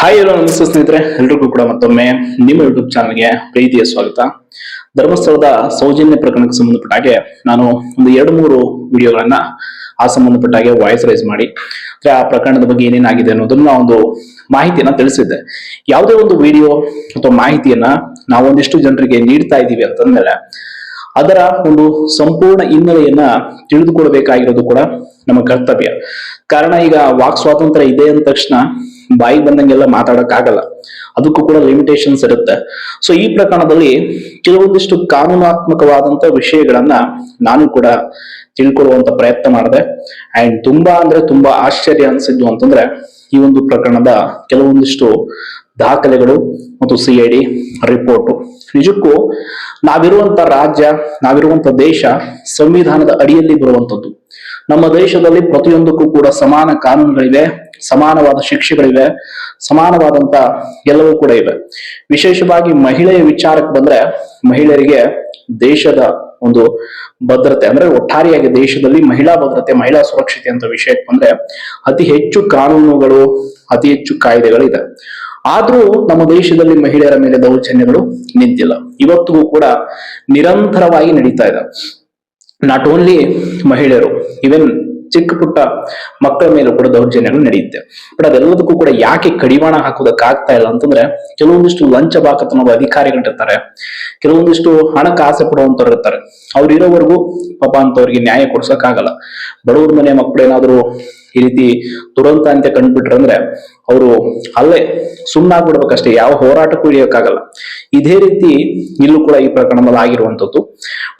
Hi ಎಲ್ಲ ನಮಸ್ತೆ ಸ್ನೇಹಿತರೆ. ಎಲ್ರಿಗೂ ಕೂಡ ಮತ್ತೊಮ್ಮೆ ನಿಮ್ಮ ಯೂಟ್ಯೂಬ್ ಚಾನಲ್ಗೆ ಪ್ರೀತಿಯ ಸ್ವಾಗತ. ಧರ್ಮಸ್ಥಳದ ಸೌಜನ್ಯ ಪ್ರಕರಣಕ್ಕೆ ಸಂಬಂಧಪಟ್ಟ ಹಾಗೆ ನಾನು ಒಂದು ಎರಡು ಮೂರು ವಿಡಿಯೋಗಳನ್ನ ಆ ಸಂಬಂಧಪಟ್ಟ ಹಾಗೆ ವಾಯ್ಸ್ ರೈಸ್ ಮಾಡಿ, ಅಂದ್ರೆ ಆ ಪ್ರಕರಣದ ಬಗ್ಗೆ ಏನೇನಾಗಿದೆ ಅನ್ನೋದನ್ನ ಒಂದು ಮಾಹಿತಿಯನ್ನ ತಿಳಿಸಿದ್ದೆ. ಯಾವುದೇ ಒಂದು ವಿಡಿಯೋ ಅಥವಾ ಮಾಹಿತಿಯನ್ನ ನಾವು ಒಂದಿಷ್ಟು ಜನರಿಗೆ ನೀಡ್ತಾ ಇದ್ದೀವಿ ಅಂತಂದ್ಮೇಲೆ ಅದರ ಒಂದು ಸಂಪೂರ್ಣ ಹಿನ್ನೆಲೆಯನ್ನ ತಿಳಿದುಕೊಳ್ಬೇಕಾಗಿರೋದು ಕೂಡ ನಮ್ಮ ಕರ್ತವ್ಯ. ಕಾರಣ ಈಗ ವಾಕ್ ಸ್ವಾತಂತ್ರ್ಯ ಇದೆ ಅಂದ ತಕ್ಷಣ ಬಾಯಿ ಬಂದಂಗೆಲ್ಲ ಮಾತಾಡಕ್ಕಾಗಲ್ಲ. ಅದಕ್ಕೂ ಕೂಡ ಲಿಮಿಟೇಷನ್ಸ್ ಇರುತ್ತೆ. ಸೊ ಈ ಪ್ರಕರಣದಲ್ಲಿ ಕೆಲವೊಂದಿಷ್ಟು ಕಾನೂನಾತ್ಮಕವಾದಂತ ವಿಷಯಗಳನ್ನ ನಾನು ಕೂಡ ತಿಳ್ಕೊಳ್ಳುವಂತ ಪ್ರಯತ್ನ ಮಾಡಿದೆ. ಅಂಡ್ ತುಂಬಾ ಅಂದ್ರೆ ತುಂಬಾ ಆಶ್ಚರ್ಯ ಅನ್ಸಿದ್ದು ಅಂತಂದ್ರೆ, ಈ ಒಂದು ಪ್ರಕರಣದ ಕೆಲವೊಂದಿಷ್ಟು ದಾಖಲೆಗಳು ಮತ್ತು ಸಿ ಐ ಡಿ ರಿಪೋರ್ಟು ನಿಜಕ್ಕೂ ನಾವಿರುವಂತ ರಾಜ್ಯ ನಾವಿರುವಂತ ದೇಶ ಸಂವಿಧಾನದ ಅಡಿಯಲ್ಲಿ ಬರುವಂತದ್ದು ನಮ್ಮ ದೇಶದಲ್ಲಿ ಪ್ರತಿಯೊಂದಕ್ಕೂ ಕೂಡ ಸಮಾನ ಕಾನೂನುಗಳಿವೆ. ಸಮಾನವಾದ ಶಿಕ್ಷೆಗಳಿವೆ, ಸಮಾನವಾದಂತ ಎಲ್ಲವೂ ಕೂಡ ಇವೆ. ವಿಶೇಷವಾಗಿ ಮಹಿಳೆಯ ವಿಚಾರಕ್ಕೆ ಬಂದ್ರೆ ಮಹಿಳೆಯರಿಗೆ ದೇಶದ ಒಂದು ಭದ್ರತೆ, ಅಂದ್ರೆ ಒಟ್ಟಾರೆಯಾಗಿ ದೇಶದಲ್ಲಿ ಮಹಿಳಾ ಭದ್ರತೆ, ಮಹಿಳಾ ಸುರಕ್ಷತೆ ಅಂತ ವಿಷಯಕ್ಕೆ ಬಂದ್ರೆ ಅತಿ ಹೆಚ್ಚು ಕಾನೂನುಗಳು, ಅತಿ ಹೆಚ್ಚು ಕಾಯ್ದೆಗಳಿದೆ. ಆದ್ರೂ ನಮ್ಮ ದೇಶದಲ್ಲಿ ಮಹಿಳೆಯರ ಮೇಲೆ ದೌರ್ಜನ್ಯಗಳು ನಿಂತಿಲ್ಲ. ಇವತ್ತಿಗೂ ಕೂಡ ನಿರಂತರವಾಗಿ ನಡೀತಾ ಇದೆ. ನಾಟ್ ಓನ್ಲಿ ಮಹಿಳೆಯರು ಇವನ್ ಚಿಕ್ಕ ಪುಟ್ಟ ಮಕ್ಕಳ ಮೇಲೂ ಕೂಡ ದೌರ್ಜನ್ಯಗಳು ನಡೆಯುತ್ತೆ. ಬಟ್ ಅದೆಲ್ಲದಕ್ಕೂ ಕೂಡ ಯಾಕೆ ಕಡಿವಾಣ ಹಾಕೋದಕ್ಕಾಗ್ತಾ ಇಲ್ಲ ಅಂತಂದ್ರೆ, ಕೆಲವೊಂದಿಷ್ಟು ಲಂಚ ಬಾಕತನದ ಅಧಿಕಾರಿಗಳಿರ್ತಾರೆ. ಕೆಲವೊಂದಿಷ್ಟು ಹಣಕ್ಕೆ ಆಸೆ ಪಡುವಂತವ್ರು ಇರ್ತಾರೆ. ಅವ್ರು ಇರೋವರೆಗೂ ಪಾಪ ಅಂತವ್ರಿಗೆ ನ್ಯಾಯ ಕೊಡ್ಸಕ್ಕಾಗಲ್ಲ. ಬಡವ್ರ ಮನೆ ಮಕ್ಕಳು ಏನಾದ್ರು ಈ ರೀತಿ ದುರಂತ ಅಂತ ಕಂಡುಬಿಟ್ರೆ ಅಂದ್ರೆ, ಅವರು ಅಲ್ಲೇ ಸುಮ್ಮನಾಗ್ಬಿಡ್ಬೇಕಷ್ಟೇ ಯಾವ ಹೋರಾಟಕ್ಕೂ ಇಳಿಯೋಕ್ಕಾಗಲ್ಲ. ಇದೇ ರೀತಿ ಇಲ್ಲೂ ಕೂಡ ಈ ಪ್ರಕರಣದಲ್ಲಿ ಆಗಿರುವಂತದ್ದು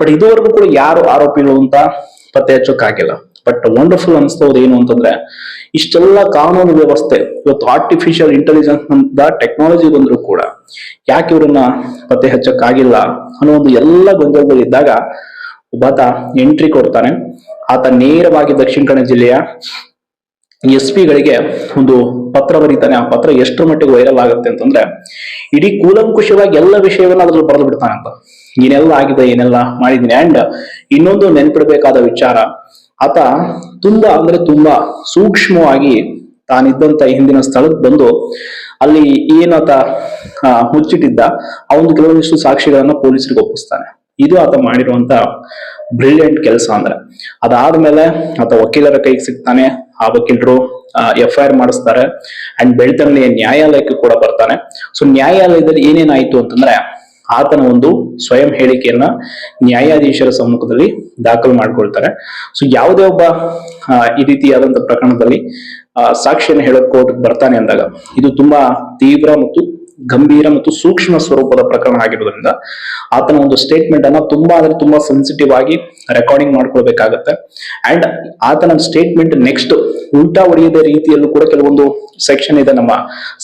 ಬಟ್ ಇದುವರೆಗೂ ಕೂಡ ಯಾರು ಆರೋಪಿಗಳು ಅಂತ ಪತ್ತೆ ಹಚ್ಚೋಕ್ಕಾಗಿಲ್ಲ. ಬಟ್ ವಂಡರ್ಫುಲ್ ಅನ್ಸ್ತೋದು ಏನು ಅಂತಂದ್ರೆ, ಇಷ್ಟೆಲ್ಲ ಕಾನೂನು ವ್ಯವಸ್ಥೆ, ಇವತ್ತು ಆರ್ಟಿಫಿಷಿಯಲ್ ಇಂಟೆಲಿಜೆನ್ಸ್ ಅಂತ ಟೆಕ್ನಾಲಜಿ ಬಂದ್ರು ಕೂಡ, ಯಾಕೆ ಇವ್ರನ್ನ ಪತ್ತೆ ಹಚ್ಚಕ್ಕಾಗಿಲ್ಲ ಅನ್ನೋ ಒಂದು ಎಲ್ಲ ಗೊಂದಲಗಳಿದ್ದಾಗ ಒಬ್ಬಾತ ಎಂಟ್ರಿ ಕೊಡ್ತಾನೆ. ಆತ ನೇರವಾಗಿ ದಕ್ಷಿಣ ಕನ್ನಡ ಜಿಲ್ಲೆಯ ಎಸ್ ಗಳಿಗೆ ಒಂದು ಪತ್ರ ಬರೀತಾನೆ. ಆ ಪತ್ರ ಎಷ್ಟು ಮಟ್ಟಿಗೆ ವೈರಲ್ ಆಗುತ್ತೆ ಅಂತಂದ್ರೆ, ಇಡೀ ಕೂಲಂಕುಷವಾಗಿ ಎಲ್ಲ ವಿಷಯವನ್ನ ಅದ್ರಲ್ಲಿ ಬರೆದು ಬಿಡ್ತಾನೆ ಅಂತ. ಏನೆಲ್ಲ ಆಗಿದೆ, ಏನೆಲ್ಲ ಮಾಡಿದೀನಿ. ಅಂಡ್ ಇನ್ನೊಂದು ನೆನ್ಪಿಡ್ಬೇಕಾದ ವಿಚಾರ ಆತ ತುಂಬಾ ಅಂದ್ರೆ ತುಂಬಾ ಸೂಕ್ಷ್ಮವಾಗಿ ತಾನಿದ್ದಂತ ಹಿಂದಿನ ಸ್ಥಳಕ್ಕೆ ಬಂದು ಅಲ್ಲಿ ಏನಾತ ಮುಚ್ಚಿಟ್ಟಿದ್ದ ಆ ಒಂದು ಕೆಲವೊಂದಿಷ್ಟು ಸಾಕ್ಷಿಗಳನ್ನ ಪೊಲೀಸರಿಗೆ ಒಪ್ಪಿಸ್ತಾನೆ. ಇದು ಆತ ಮಾಡಿರುವಂತ ಬ್ರಿಲಿಯಂಟ್ ಕೆಲಸ ಅಂದ್ರೆ. ಅದಾದ್ಮೇಲೆ ಆತ ವಕೀಲರ ಕೈಗೆ ಸಿಗ್ತಾನೆ, ಆ ವಕೀಲರು ಎಫ್ ಐ ಆರ್ ಮಾಡಿಸ್ತಾರೆ ಅಂಡ್ ಬೆಳ್ತಂಗಡಿಯ ನ್ಯಾಯಾಲಯಕ್ಕೆ ಕೂಡ ಬರ್ತಾನೆ. ಸೊ ನ್ಯಾಯಾಲಯದಲ್ಲಿ ಏನೇನಾಯ್ತು ಅಂತಂದ್ರೆ ಆತನ ಒಂದು ಸ್ವಯಂ ಹೇಳಿಕೆಯನ್ನ ನ್ಯಾಯಾಧೀಶರ ಸಮ್ಮುಖದಲ್ಲಿ ದಾಖಲು ಮಾಡ್ಕೊಳ್ತಾರೆ. ಸೊ ಯಾವುದೇ ಒಬ್ಬ ಈ ರೀತಿಯಾದಂತ ಪ್ರಕರಣದಲ್ಲಿ ಸಾಕ್ಷಿಯನ್ನು ಹೇಳೋ ಕೋರ್ಟ್ ಬರ್ತಾನೆ ಅಂದಾಗ, ಇದು ತುಂಬಾ ತೀವ್ರ ಮತ್ತು ಗಂಭೀರ ಮತ್ತು ಸೂಕ್ಷ್ಮ ಸ್ವರೂಪದ ಪ್ರಕರಣ ಆಗಿರೋದ್ರಿಂದ ಆತನ ಒಂದು ಸ್ಟೇಟ್ಮೆಂಟ್ ಅನ್ನ ತುಂಬಾ ಅಂದ್ರೆ ತುಂಬಾ ಸೆನ್ಸಿಟಿವ್ ಆಗಿ ರೆಕಾರ್ಡಿಂಗ್ ಮಾಡ್ಕೊಳ್ಬೇಕಾಗತ್ತೆ. ಅಂಡ್ ಆತನ ಸ್ಟೇಟ್ಮೆಂಟ್ ನೆಕ್ಸ್ಟ್ ಉಲ್ಟಾ ಹೊಡೆಯದ ರೀತಿಯಲ್ಲೂ ಕೂಡ ಕೆಲವೊಂದು ಸೆಕ್ಷನ್ ಇದೆ ನಮ್ಮ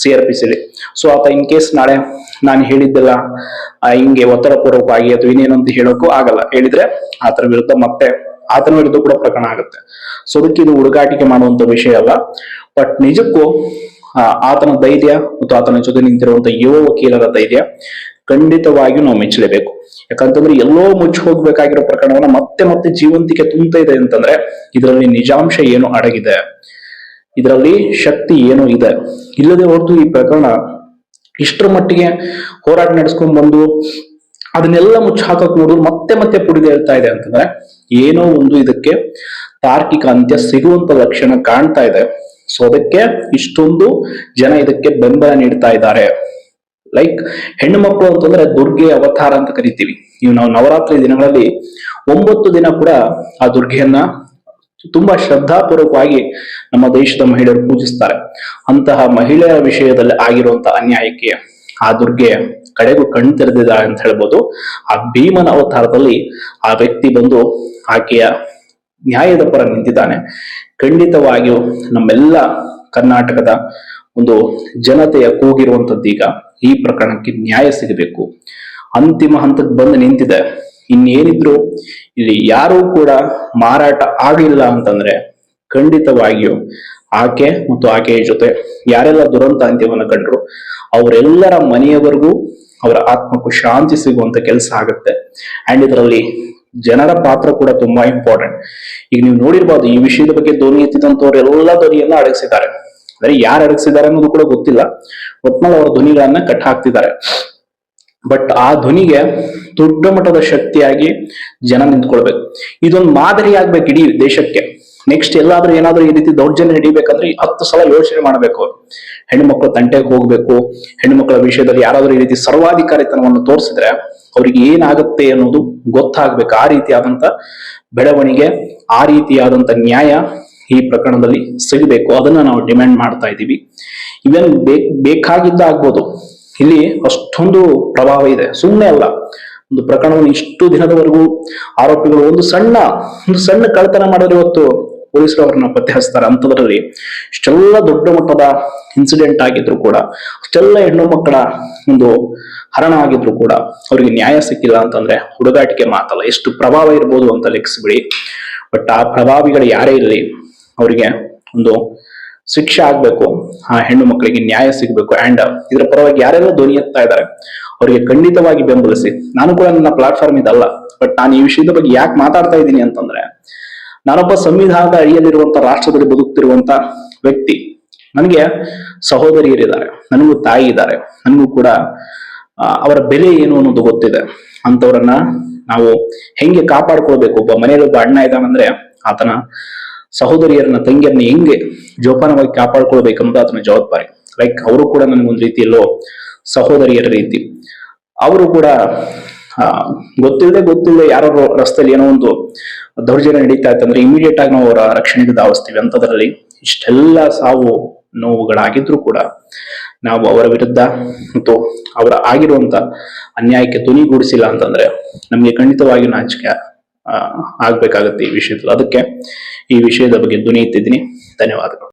ಸಿ ಆರ್ ಪಿ ಸಿಲಿ ಸೊ ಆತ ಇನ್ ಕೇಸ್ ನಾಳೆ ನಾನು ಹೇಳಿದ್ದೆಲ್ಲ ಹಿಂಗೆ ಒತ್ತಡ ಪೂರ್ವಕವಾಗಿ ಅಥವಾ ಇನ್ನೇನು ಅಂತ ಹೇಳೋಕ್ಕೂ ಆಗಲ್ಲ. ಹೇಳಿದ್ರೆ ಆತರ ವಿರುದ್ಧ ಮತ್ತೆ ಆತನ ವಿರುದ್ಧ ಕೂಡ ಪ್ರಕರಣ ಆಗುತ್ತೆ. ಸೊ ಅದಕ್ಕೆ ಇದು ಹುಡುಗಾಟಿಕೆ ಮಾಡುವಂತ ವಿಷಯ ಅಲ್ಲ. ಬಟ್ ನಿಜಕ್ಕೂ ಆತನ ಧೈರ್ಯ ಮತ್ತು ಆತನ ಜೊತೆ ನಿಂತಿರುವಂತಹ ಯುವ ವಕೀಲರ ಧೈರ್ಯ ಖಂಡಿತವಾಗಿಯೂ ನಾವು ಮೆಚ್ಚಲೇಬೇಕು. ಯಾಕಂತಂದ್ರೆ ಎಲ್ಲೋ ಮುಚ್ಚಿ ಹೋಗ್ಬೇಕಾಗಿರೋ ಪ್ರಕರಣವನ್ನ ಮತ್ತೆ ಮತ್ತೆ ಜೀವಂತಿಕೆ ತುಂಬ್ತಾ ಇದೆ ಅಂತಂದ್ರೆ ಇದರಲ್ಲಿ ನಿಜಾಂಶ ಏನು ಅಡಗಿದೆ? ಇದರಲ್ಲಿ ಶಕ್ತಿ ಏನು ಇದೆ? ಇಲ್ಲದೆ ಹೊರತು ಈ ಪ್ರಕರಣ ಇಷ್ಟರ ಮಟ್ಟಿಗೆ ಹೋರಾಟ ನಡೆಸ್ಕೊಂಡ್ ಬಂದು ಅದನ್ನೆಲ್ಲ ಮುಚ್ಚಿ ಹಾಕಕ್ ನೋಡಿದ್ರು ಮತ್ತೆ ಮತ್ತೆ ಪುಡಿದೆ ಹೇಳ್ತಾ ಇದೆ ಅಂತಂದ್ರೆ ಏನೋ ಒಂದು ಇದಕ್ಕೆ ತಾರ್ಕಿಕ ಅಂತ್ಯ ಸಿಗುವಂತ ಲಕ್ಷಣ ಕಾಣ್ತಾ ಇದೆ. ಸೊ ಅದಕ್ಕೆ ಇಷ್ಟೊಂದು ಜನ ಇದಕ್ಕೆ ಬೆಂಬಲ ನೀಡ್ತಾ ಇದ್ದಾರೆ. ಲೈಕ್ ಹೆಣ್ಣು ಮಕ್ಕಳು ಅಂತಂದ್ರೆ ದುರ್ಗೆ ಅವತಾರ ಅಂತ ಕರಿತೀವಿ. ನೀವು ನಾವು ನವರಾತ್ರಿ ದಿನಗಳಲ್ಲಿ ಒಂಬತ್ತು ದಿನ ಕೂಡ ಆ ದುರ್ಗೆಯನ್ನ ತುಂಬಾ ಶ್ರದ್ಧಾಪೂರ್ವಕವಾಗಿ ನಮ್ಮ ದೇಶದ ಮಹಿಳೆಯರು ಪೂಜಿಸ್ತಾರೆ. ಅಂತಹ ಮಹಿಳೆಯರ ವಿಷಯದಲ್ಲಿ ಆಗಿರುವಂತಹ ಅನ್ಯಾಯಕ್ಕೆ ಆ ದುರ್ಗೆ ಕಡೆಗೂ ಕಣ್ ತೆರೆದಿದೆ ಅಂತ ಹೇಳ್ಬೋದು. ಆ ಭೀಮನ ಅವತಾರದಲ್ಲಿ ಆ ವ್ಯಕ್ತಿ ಬಂದು ಆಕೆಯ ನ್ಯಾಯದ ಪರ ನಿಂತಿದ್ದಾನೆ. ಖಂಡಿತವಾಗಿಯೂ ನಮ್ಮೆಲ್ಲ ಕರ್ನಾಟಕದ ಒಂದು ಜನತೆಯ ಕೂಗಿರುವಂಥದ್ದು ಈ ಪ್ರಕರಣಕ್ಕೆ ನ್ಯಾಯ ಸಿಗಬೇಕು. ಅಂತಿಮ ಹಂತಕ್ಕೆ ಬಂದು ನಿಂತಿದೆ. ಇನ್ನೇನಿದ್ರು ಇಲ್ಲಿ ಯಾರೂ ಕೂಡ ಮಾರಾಟ ಆಗಲಿಲ್ಲ ಅಂತಂದ್ರೆ ಖಂಡಿತವಾಗಿಯೂ ಆಕೆ ಮತ್ತು ಆಕೆಯ ಜೊತೆ ಯಾರೆಲ್ಲ ದುರಂತ ಅಂತ್ಯವನ್ನು ಕಂಡ್ರು, ಅವರೆಲ್ಲರ ಮನೆಯವರೆಗೂ ಅವರ ಆತ್ಮಕ್ಕೂ ಶಾಂತಿ ಸಿಗುವಂತ ಕೆಲಸ ಆಗುತ್ತೆ. ಅಂಡ್ ಇದರಲ್ಲಿ ಜನರ ಪಾತ್ರ ಕೂಡ ತುಂಬಾ ಇಂಪಾರ್ಟೆಂಟ್ ಈಗ ನೀವು ನೋಡಿರ್ಬೋದು, ಈ ವಿಷಯದ ಬಗ್ಗೆ ಧ್ವನಿ ಎತ್ತಿದಂತವ್ರು ಎಲ್ಲ ಧ್ವನಿಯನ್ನ ಅಡಗಿಸಿದ್ದಾರೆ. ಅಂದ್ರೆ ಯಾರು ಅಡಗಿಸಿದ್ದಾರೆ ಅನ್ನೋದು ಕೂಡ ಗೊತ್ತಿಲ್ಲ. ಒಟ್ನಲ್ಲಿ ಅವರ ಧ್ವನಿಗಳನ್ನ ಕಟ್ ಹಾಕ್ತಿದ್ದಾರೆ. ಬಟ್ ಆ ಧ್ವನಿಗೆ ದೊಡ್ಡ ಮಟ್ಟದ ಶಕ್ತಿಯಾಗಿ ಜನ ನಿಂತ್ಕೊಳ್ಬೇಕು. ಇದೊಂದು ಮಾದರಿ ಆಗ್ಬೇಕು ಇಡೀ ದೇಶಕ್ಕೆ. ನೆಕ್ಸ್ಟ್ ಎಲ್ಲಾದ್ರೂ ಏನಾದ್ರೂ ಈ ರೀತಿ ದೌರ್ಜನ್ಯ ನಡಿಬೇಕಂದ್ರೆ ಹತ್ತು ಸಲ ಯೋಚನೆ ಮಾಡಬೇಕು. ಹೆಣ್ಣು ಮಕ್ಕಳು ತಂಟೆಗೆ ಹೋಗ್ಬೇಕು ಹೆಣ್ಣು ಮಕ್ಕಳ ವಿಷಯದಲ್ಲಿ ಯಾರಾದ್ರೂ ಈ ರೀತಿ ಸರ್ವಾಧಿಕಾರಿತನವನ್ನು ತೋರಿಸಿದ್ರೆ ಅವ್ರಿಗೆ ಏನಾಗುತ್ತೆ ಅನ್ನೋದು ಗೊತ್ತಾಗ್ಬೇಕು. ಆ ರೀತಿಯಾದಂತ ಬೆಳವಣಿಗೆ, ಆ ರೀತಿಯಾದಂತ ನ್ಯಾಯ ಈ ಪ್ರಕರಣದಲ್ಲಿ ಸಿಗಬೇಕು. ಅದನ್ನ ನಾವು ಡಿಮ್ಯಾಂಡ್ ಮಾಡ್ತಾ ಇದ್ದೀವಿ. ಇವನ್ ಬೇಕಾಗಿದ್ದ ಆಗ್ಬೋದು. ಇಲ್ಲಿ ಅಷ್ಟೊಂದು ಪ್ರಭಾವ ಇದೆ. ಸುಮ್ಮನೆ ಅಲ್ಲ. ಒಂದು ಪ್ರಕರಣವನ್ನು ಇಷ್ಟು ದಿನದವರೆಗೂ ಆರೋಪಿಗಳು ಒಂದು ಸಣ್ಣ ಒಂದು ಸಣ್ಣ ಕಳ್ಳತನ ಮಾಡಿದ್ರೆ ಇವತ್ತು ಪೊಲೀಸರು ಅವ್ರನ್ನ ಪತ್ತೆ ಹಚ್ತಾರೆ ಅಂತದ್ರಲ್ಲಿ ಇಷ್ಟೆಲ್ಲ ದೊಡ್ಡ ಮಟ್ಟದ ಇನ್ಸಿಡೆಂಟ್ ಆಗಿದ್ರು ಕೂಡ, ಅಷ್ಟೆಲ್ಲ ಹೆಣ್ಣು ಮಕ್ಕಳ ಒಂದು ಹರಣ ಆಗಿದ್ರು ಕೂಡ ಅವ್ರಿಗೆ ನ್ಯಾಯ ಸಿಕ್ಕಿಲ್ಲ ಅಂತಂದ್ರೆ ಹುಡುಗಾಟಿಕೆ ಮಾತಲ್ಲ. ಎಷ್ಟು ಪ್ರಭಾವ ಇರ್ಬೋದು ಅಂತ ಲೆಕ್ಕಿಸ್ಬಿಡಿ ಬಟ್ ಆ ಪ್ರಭಾವಿಗಳು ಯಾರೇ ಇರಲಿ, ಅವರಿಗೆ ಒಂದು ಶಿಕ್ಷೆ ಆಗ್ಬೇಕು, ಆ ಹೆಣ್ಣು ಮಕ್ಕಳಿಗೆ ನ್ಯಾಯ ಸಿಗ್ಬೇಕು. ಅಂಡ್ ಇದರ ಪರವಾಗಿ ಯಾರೆಲ್ಲ ಧ್ವನಿ ಎತ್ತಾ ಇದ್ದಾರೆ, ಅವರಿಗೆ ಖಂಡಿತವಾಗಿ ಬೆಂಬಲಿಸಿ. ನಾನು ಕೂಡ ನನ್ನ ಪ್ಲಾಟ್ಫಾರ್ಮ್ ಇದಲ್ಲ, ಬಟ್ ನಾನು ಈ ವಿಷಯದ ಬಗ್ಗೆ ಯಾಕೆ ಮಾತಾಡ್ತಾ ಇದ್ದೀನಿ ಅಂತಂದ್ರೆ ನಾನೊಬ್ಬ ಸಂವಿಧಾನದ ಅಡಿಯಲ್ಲಿರುವಂತ ರಾಷ್ಟ್ರದಲ್ಲಿ ಬದುಕ್ತಿರುವಂತ ವ್ಯಕ್ತಿ, ನನಗೆ ಸಹೋದರಿಯರಿದ್ದಾರೆ, ನನಗೂ ತಾಯಿ ಇದ್ದಾರೆ, ನನಗೂ ಕೂಡ ಅವರ ಬೆಲೆ ಏನು ಅನ್ನೋದು ಗೊತ್ತಿದೆ. ಅಂತವರನ್ನ ನಾವು ಹೆಂಗೆ ಕಾಪಾಡ್ಕೊಳ್ಬೇಕು? ಒಬ್ಬ ಮನೆಯಲ್ಲಿ ಒಬ್ಬ ಅಣ್ಣ ಇದ್ದಾನಂದ್ರೆ ಆತನ ಸಹೋದರಿಯರನ್ನ, ತಂಗಿಯರನ್ನ ಹೆಂಗೆ ಜೋಪಾನವಾಗಿ ಕಾಪಾಡ್ಕೊಳ್ಬೇಕೆಂಬುದು ಆತನ ಜವಾಬ್ದಾರಿ. ಲೈಕ್, ಅವರು ಕೂಡ ನನಗೊಂದು ರೀತಿಯಲ್ಲೋ ಸಹೋದರಿಯರ ರೀತಿ. ಅವರು ಕೂಡ ಗೊತ್ತಿಲ್ಲದೆ ಗೊತ್ತಿಲ್ಲದೆ ಯಾರೋ ರಸ್ತೆಯಲ್ಲಿ ಏನೋ ಒಂದು ದೌರ್ಜನ್ಯ ನಡೀತಾ ಇತ್ತಂದ್ರೆ ಇಮಿಡಿಯೇಟ್ ಆಗಿ ನಾವು ಅವರ ರಕ್ಷಣೆಗೆ ಧಾವಿಸ್ತೀವಿ ಅಂತದ್ರಲ್ಲಿ ಇಷ್ಟೆಲ್ಲ ಸಾವು ನೋವುಗಳಾಗಿದ್ರು ಕೂಡ ನಾವು ಅವರ ವಿರುದ್ಧ ಮತ್ತು ಅವರ ಆಗಿರುವಂತ ಅನ್ಯಾಯಕ್ಕೆ ತುನಿಗೂಡಿಸಿಲ್ಲ ಅಂತಂದ್ರೆ ನಮಗೆ ಖಂಡಿತವಾಗಿ ನಾಚಿಕೆ ಆಗ್ಬೇಕಾಗತ್ತೆ ಈ ವಿಷಯದಲ್ಲಿ. ಅದಕ್ಕೆ ಈ ವಿಷಯದ ಬಗ್ಗೆ ಧ್ವನಿ ಎತ್ತಿದ್ದೀನಿ. ಧನ್ಯವಾದಗಳು.